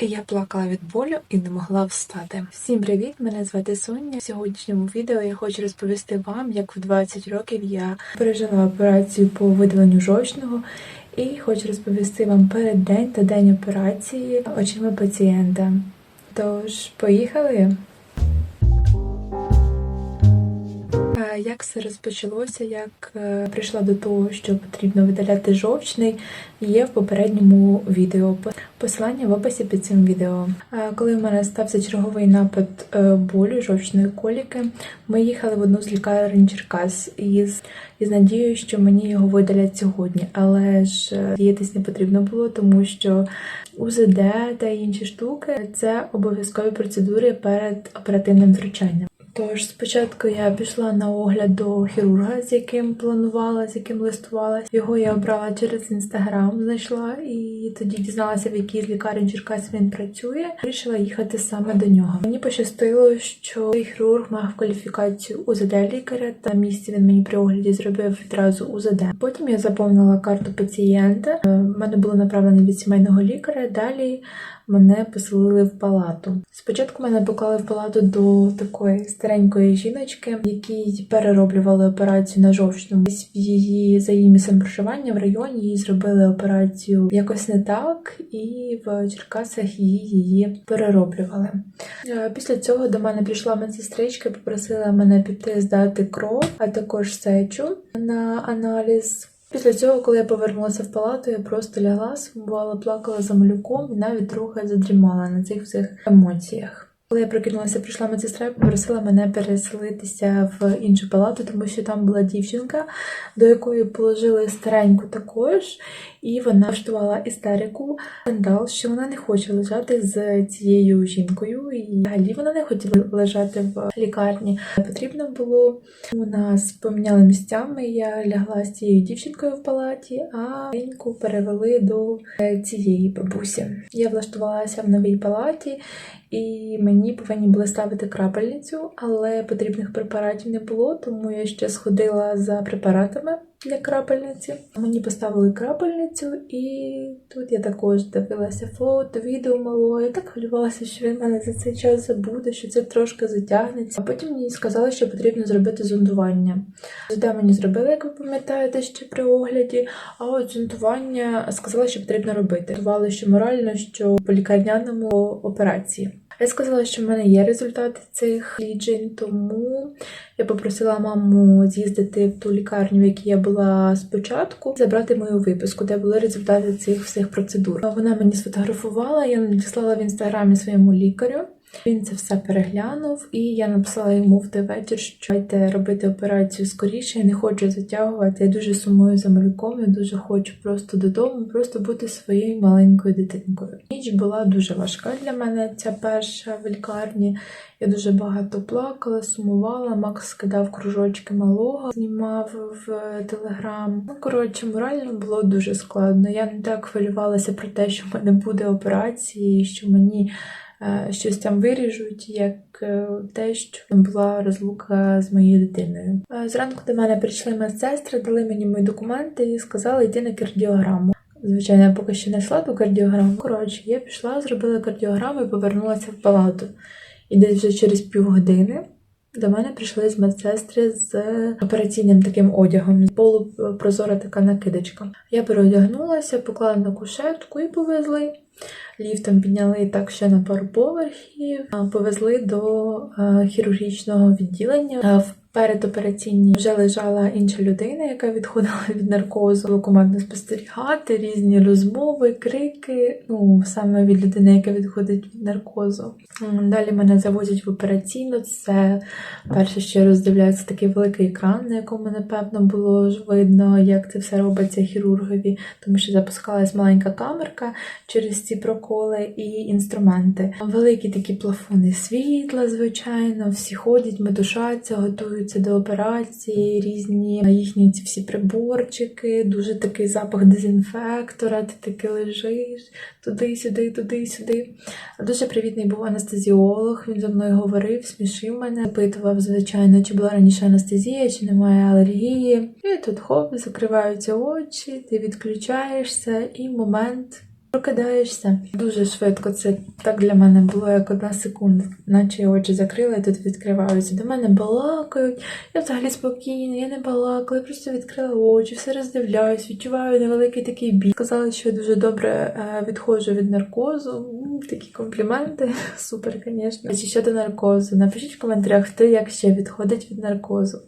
Я плакала від болю і не могла встати. Всім привіт! Мене звати Соня. В сьогоднішньому відео я хочу розповісти вам, як в 20 років я пережила операцію по видаленню жовчного. І хочу розповісти вам перед день та день операції очима пацієнта. Тож, поїхали! Як все розпочалося, як е, прийшла до того, що потрібно видаляти жовчний, є в попередньому відео. Посилання в описі під цим відео. Коли в мене стався черговий напад е, болю, жовчної коліки, ми їхали в одну з лікарень Черкас із, із надією, що мені його видалять сьогодні. Але ж е, діятись не потрібно було, тому що УЗД та інші штуки це обов'язкові процедури перед оперативним втручанням. Тож спочатку я пішла на огляд до хірурга, з яким планувала, з яким листувала. Його я обрала через інстаграм, знайшла і тоді дізналася, в якій з лікарень Черкас він працює. Вирішила їхати саме до нього. Мені пощастило, що цей хірург мав кваліфікацію УЗД лікаря. Та місці він мені при огляді зробив відразу УЗД. Потім я заповнила карту пацієнта. Е, В мене було направлення від сімейного лікаря. Далі мене поселили в палату. Спочатку мене поклали в палату до такої старенької жіночки, якій перероблювали операцію на жовчному. Десь в її за її місцем проживання в районі їй зробили операцію якось не так, і в Черкасах її її перероблювали. Е, Після цього до мене прийшла медсестричка, попросила мене піти здати кров, а також сечу на аналіз. Після цього, коли я повернулася в палату, я просто лягла, сумувала, плакала за малюком і навіть трохи задрімала на цих всіх емоціях. Коли я прокинулася, прийшла медсестра і попросила мене переселитися в іншу палату, тому що там була дівчинка, до якої положили стареньку також, і вона влаштувала істерику, скандал, що вона не хоче лежати з цією жінкою, і взагалі вона не хотіла лежати в лікарні. Потрібно було у нас поміняли місцями. Я лягла з цією дівчинкою в палаті, а Леньку перевели до е, цієї бабусі. Я влаштувалася в новій палаті. І мені повинні були ставити крапельницю, але потрібних препаратів не було, тому я ще сходила за препаратами для крапельниці. Мені поставили крапельницю, і тут я також дивилася фото, відео малого. Я так хвилювалася, що він мене за цей час забуде, що це трошки затягнеться. А потім мені сказали, що потрібно зробити зондування. Зондування мені зробили, як ви пам'ятаєте, ще при огляді. А от зондування сказали, що потрібно робити. Зондували що морально, що по лікарняному операції. Я сказала, що в мене є результати цих ліджень, тому я попросила маму з'їздити в ту лікарню, в якій я була спочатку, забрати мою виписку, де були результати цих всіх процедур. Вона мені сфотографувала, я надіслала в інстаграмі своєму лікарю. Він це все переглянув, і я написала йому в той вечір, що дайте робити операцію скоріше. Я не хочу затягувати. Я дуже сумую за малюком. Я дуже хочу просто додому, просто бути своєю маленькою дитинкою. Ніч була дуже важка для мене. Ця перша в лікарні. Я дуже багато плакала, сумувала. Макс скидав кружочки малого, знімав в телеграм. Ну коротше, морально було дуже складно. Я не так хвилювалася про те, що в мене буде операція, і що мені щось там виріжуть, як е, те, що була розлука з моєю дитиною. Е, Зранку до мене прийшли медсестри, дали мені мої документи і сказали йти на кардіограму. Звичайно, я поки що не йшла ту кардіограму. Коротше, я пішла, зробила кардіограму і повернулася в палату. І десь вже через півгодини до мене прийшли з медсестри з операційним таким одягом, полупрозора така накидочка. Я переодягнулася, поклала на кушетку і повезли. Ліфтом підняли так ще на пару поверхів, повезли до хірургічного відділення. В передопераційній вже лежала інша людина, яка відходила від наркозу. Було командно спостерігати, різні розмови, крики. Ну саме від людини, яка відходить від наркозу. Далі мене завозять в операційну. Це перше, що роздивляється такий великий екран, на якому напевно було ж видно, як це все робиться хірургові, тому що запускалась маленька камерка через ці проколи і інструменти. Великі такі плафони світла, звичайно, всі ходять, метушаться, готуються до операції, різні їхні ці всі приборчики, дуже такий запах дезінфектора, ти таки лежиш туди-сюди, туди-сюди. Дуже привітний був анестезіолог, він зі мною говорив, смішив мене, запитував, звичайно, чи була раніше анестезія, чи немає алергії. І тут хоп, закриваються очі, ти відключаєшся, і момент Прокидаєшся дуже швидко. Це так для мене було як одна секунда, наче я очі закрила і тут відкриваються. До мене балакають. Я взагалі спокійна, я не балакала, я просто відкрила очі, все роздивляюсь, відчуваю невеликий такий біль. Сказали, що я дуже добре е, відходжу від наркозу. Такі компліменти. Супер, звісно. Чи щодо наркозу? Напишіть в коментарях, хто як ще відходить від наркозу.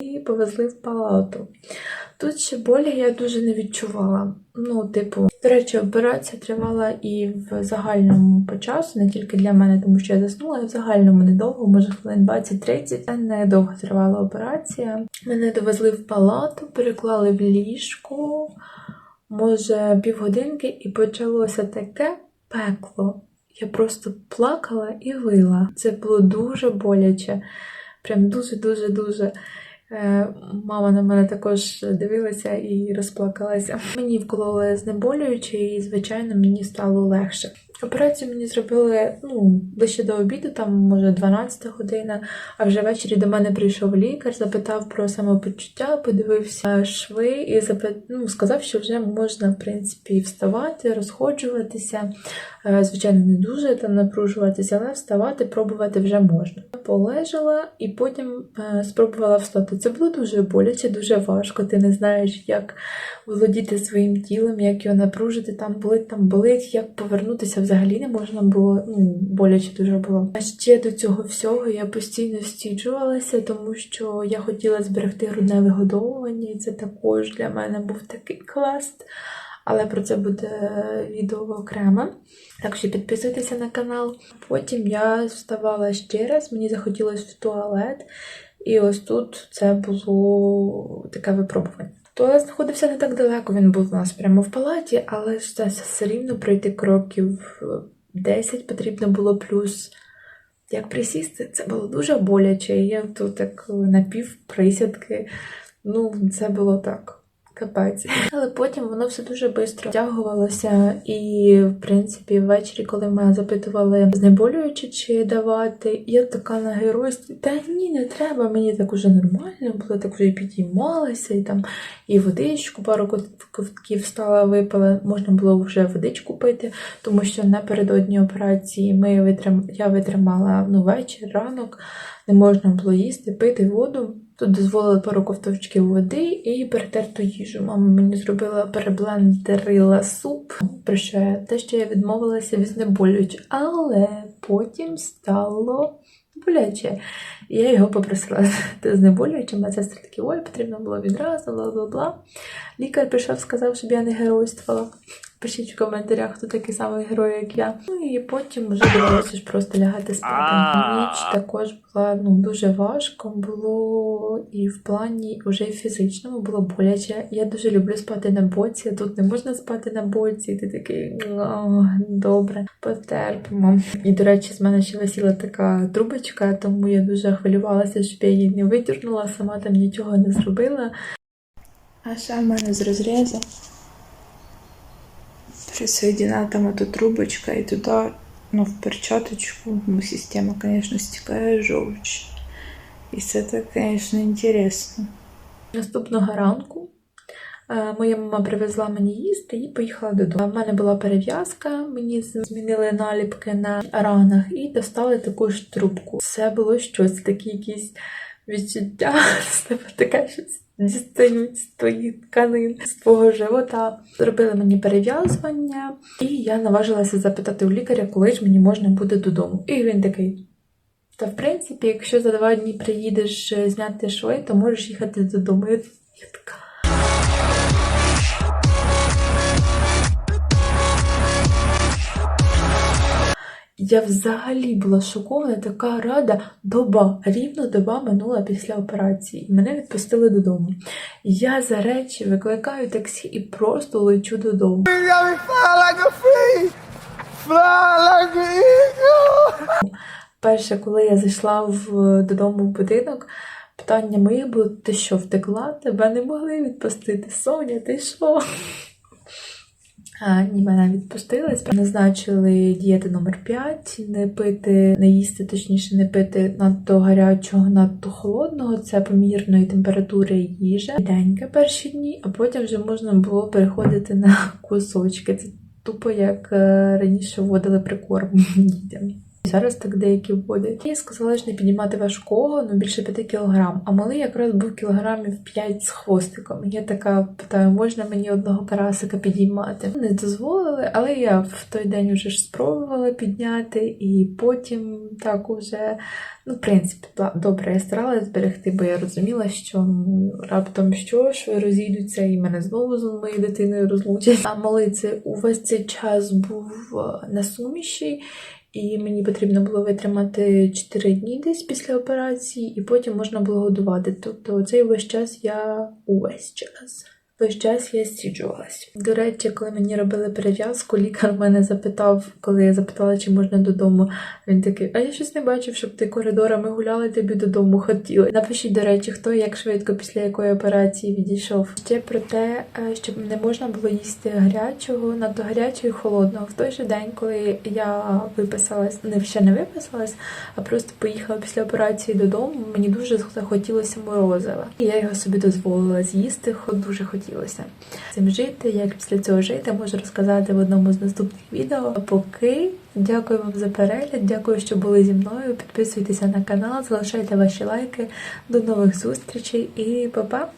І повезли в палату. Тут ще болі я дуже не відчувала. Ну, типу, до речі, операція тривала і в загальному по часу, не тільки для мене, тому що я заснула, і в загальному недовго, може хвилин 20-30. Це недовго тривала операція. Мене довезли в палату, переклали в ліжко, може, півгодинки, і почалося таке пекло. Я просто плакала і вила. Це було дуже боляче. Прям дуже-дуже дуже. Е, Мама на мене також дивилася і розплакалася. Мені вкололи знеболююче, і, звичайно, мені стало легше. Операцію мені зробили ну, ближче до обіду, там може 12 година. А вже ввечері до мене прийшов лікар, запитав про самопочуття, подивився шви і запит... ну, сказав, що вже можна в принципі вставати, розходжуватися. Е, Звичайно, не дуже там напружуватися, але вставати, пробувати вже можна. Полежала і потім е, спробувала встати. Це було дуже боляче, дуже важко. Ти не знаєш, як володіти своїм тілом, як його напружити, там болить, там болить, як повернутися взагалі не можна було. Ну, боляче дуже було. А ще до цього всього я постійно стіджувалася, тому що я хотіла зберегти грудне вигодовування, і це також для мене був такий квест. Але про це буде відео окремо. Так що підписуйтеся на канал. Потім я вставала ще раз, мені захотілося в туалет. І ось тут це було таке випробування. Туалет знаходився не так далеко, він був у нас прямо в палаті, але ж це все рівно пройти кроків 10 потрібно було плюс. Як присісти, це було дуже боляче. Я тут так напівприсядки. Ну, це було так. Капець. Але потім воно все дуже швидко втягувалося. І, в принципі, ввечері, коли мене запитували знеболюючи чи давати, я така на геройстві, та ні, не треба, мені так уже нормально було, так вже підіймалася, і там і водичку, пару ковтків встала, випила, можна було вже водичку пити, тому що напередодні операції ми витрим... я витримала ну, вечір, ранок, не можна було їсти, пити воду. Тут дозволили пару ковтовчків води і перетерту їжу. Мама мені зробила переблендерила суп, про я те, що я відмовилася від знеболюючи, але потім стало боляче. Я його попросила з знеболюючим, а сестри такі, ой, потрібно було відразу, бла-бла-бла. Лікар прийшов, сказав, щоб я не геройствувала. Пишіть в коментарях, хто такий самий герой, як я. Ну і потім вже довелося ж просто лягати спати. Ніч також була ну, дуже важко було і в плані вже і фізичному було боляче. Я дуже люблю спати на боці, а тут не можна спати на боці, і ти такий «О, добре, потерпимо. І, до речі, з мене ще висіла така трубочка, тому я дуже хвилювалася, щоб я її не витягнула, сама там нічого не зробила. А ще в мене з розрізу присоединена эта трубочка, и туда, ну, в перчаточку, ну, система, конечно, стікає жовч. І це так, звісно, інтересно. Наступного ранку е, моя мама привезла мені їсти і поїхала додому. У мене була перев'язка, мені змінили наліпки на ранах і достали таку ж трубку. Це було щось, такі якісь відчуття, таке щось дістають з твої тканин, з твого живота. Зробили мені перев'язування, і я наважилася запитати у лікаря, коли ж мені можна буде додому. І він такий. Та в принципі, якщо за два дні приїдеш е, зняти шви, то можеш їхати додому. Я така. Я взагалі була шокована, така рада. Доба, рівно доба минула після операції. І мене відпустили додому. Я за речі викликаю таксі і просто лечу додому. Перше, коли я зайшла в, додому в будинок, питання моє було: ти що, втекла? Тебе не могли відпустити? Соня, ти що? Ні, мене відпустили. Назначили дієти номер 5, не пити, не їсти, точніше, не пити надто гарячого, надто холодного. Це помірної температури їжа. Денька перші дні, а потім вже можна було переходити на кусочки. Це тупо як е, раніше вводили прикорм дітям. Зараз так деякі вводять. І сказали, що не піднімати важкого, ну більше 5 кілограм. А малий якраз був кілограмів 5 з хвостиком. Я така питаю, можна мені одного карасика підіймати? Не дозволили, але я в той день вже ж спробувала підняти, і потім так уже, ну, в принципі, добре, я старалась зберегти, бо я розуміла, що раптом що ж розійдуться, і мене знову з моєю дитиною розлучать. А малий це увесь цей час був е, на суміші. І мені потрібно було витримати 4 дні десь після операції, і потім можна було годувати. Тобто цей весь час я увесь час. Весь час я стіджувалась. До речі, коли мені робили перев'язку, лікар мене запитав, коли я запитала, чи можна додому. Він такий, а я щось не бачив, щоб ти коридорами гуляла, тобі додому хотіли. Напишіть, до речі, хто як швидко після якої операції відійшов. Ще про те, е, щоб не можна було їсти гарячого, надто гарячого і холодного. В той же день, коли я виписалась, не ще не виписалась, а просто поїхала після операції додому, мені дуже захотілося морозива. І я його собі дозволила з'їсти, дуже хотілося цим жити. Як після цього жити, можу розказати в одному з наступних відео. Поки дякую вам за перегляд, дякую, що були зі мною. Підписуйтеся на канал, залишайте ваші лайки. До нових зустрічей і па-па!